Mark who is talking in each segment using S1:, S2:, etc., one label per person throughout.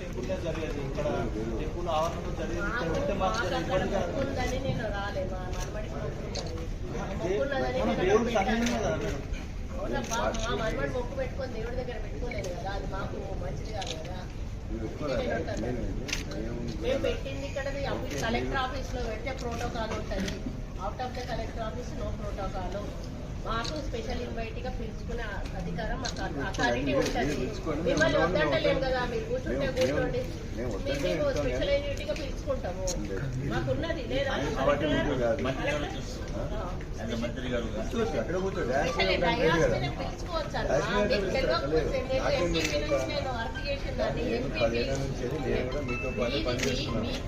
S1: Temple జరిగేది? ఇక్కడ temple ఆవరణలో జరిగేది ఇక్కడ ఉంటే
S2: మాకు మా
S1: దేవుడి కదా మేడం.
S2: మొక్కు పెట్టుకొని దేవుడి దగ్గర పెట్టుకోలేదు కదా అది మాకు మంచిది కాదు కదా. మేము పెట్టింది ఇక్కడ కలెక్టర్ ఆఫీస్లో పెడితే ప్రోటోకాల్ ఉంటుంది. Out of the collector office no protocol మాకు స్పెషల్ ఇన్వైట్గా పిలుచుకునే అధికారం మాకు అథారిటీ ఉంటుంది. మిమ్మల్ని వద్దంటలేము కదా మీరు కూర్చుంటే కూర్చోండి.
S3: మేము
S2: స్పెషల్ ఇన్వైట్గా పిలుచుకుంటాము. మాకున్నది లేదా?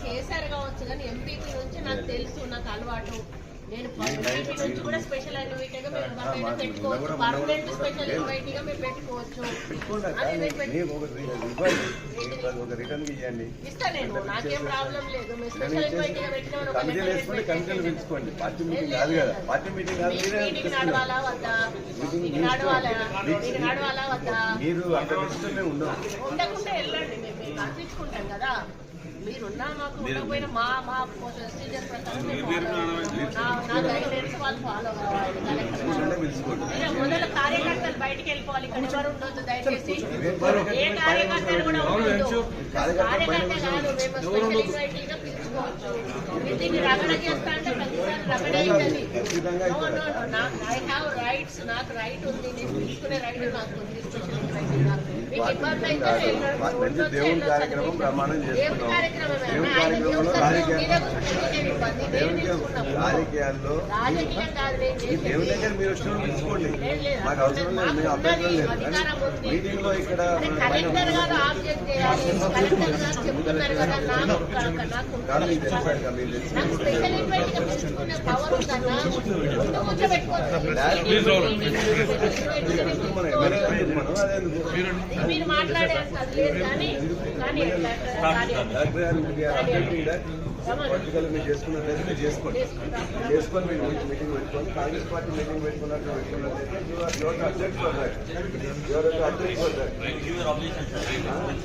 S2: కేసీఆర్ కావచ్చు కానీ ఎంపీపీ నుంచి నాకు తెలుసు నాకు అలవాటు. నేను కూడా స్పెషల్ ఇన్వైట్
S3: ఒక రిటర్న్ ఇవ్వండి కమిటీలు వేసుకుంటే కమిటీలు. పిలుచుకోండి పార్టీ మీటింగ్ కాదు కదా పార్టీ మీటింగ్ కాదు మీరే అంత ఇష్టమే ఉండవు
S2: ఉండకుండా వెళ్ళండి మేము మేము కల్పించుకుంటాం కదా మీరున్నా మాకు ఉండకపోయినా మా మా ప్రొసీజర్ ప్రకారం వాళ్ళు ఫాలో కావాలి మొదలు కార్యకర్తలు బయటికి వెళ్ళిపోవాలి ఇక్కడ ఎవరు ఉండొద్దు దయచేసి ఏ కార్యకర్తలు కూడా ఉండొద్దు. కార్యకర్త కాదు మేము స్పెషల్ పిలుచుకోవచ్చు. దీన్ని రగడ చేస్తా అంటే ప్రతిసారి రగడ rights. నాకు రైట్ ఉంది నేను తీసుకునే రైట్ నాకు
S3: దేవుని కార్యక్రమం ప్రమాణం
S2: కార్యక్రమమే.
S3: దేవుని కార్యక్రమంలో
S2: మీరే.
S3: రాజకీయాల్లో దేవుని. దగ్గర మీరు
S2: లేదు, లేదు.
S3: మాకు అవసరం లేదు మేము అభ్యంతరం లేదు కానీ. మీటింగ్లో ఇక్కడ
S2: కదా
S3: మీకు కదా, మీకు
S2: మీరు మాట్లాడే అంత లేదు కానీ కానీ
S3: పొలిటికల్ మీరు చేసుకున్నట్లయితే మీరు చేసుకోండి చేసుకొని మీరు మీటింగ్ పెట్టుకోండి కాంగ్రెస్ పార్టీ మీటింగ్ పెట్టుకున్నట్టు పెట్టుకున్నట్లయితే యువర్ అధ్యక్ష యువర్ అధ్యక్ష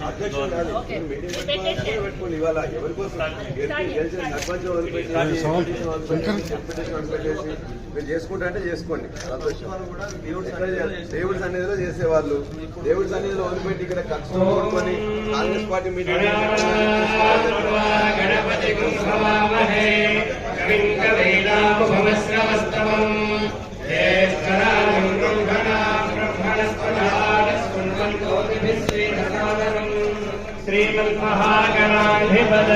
S3: అధ్యక్షుడు కాదు మీటింగ్ పెట్టుకోండి ఇవాళ ఎవరి కోసం గెలిచి వదిలిపెట్టేసి మీరు చేసుకుంటా అంటే చేసుకోండి సంతోషం దేవుడి సన్నిధిలో చేసేవాళ్ళు దేవుడి సన్నిధిలో వదిలిపెట్టి ఇక్కడ కష్టం కొనుక్కొని కాంగ్రెస్ పార్టీ మీటింగ్
S4: గణపతి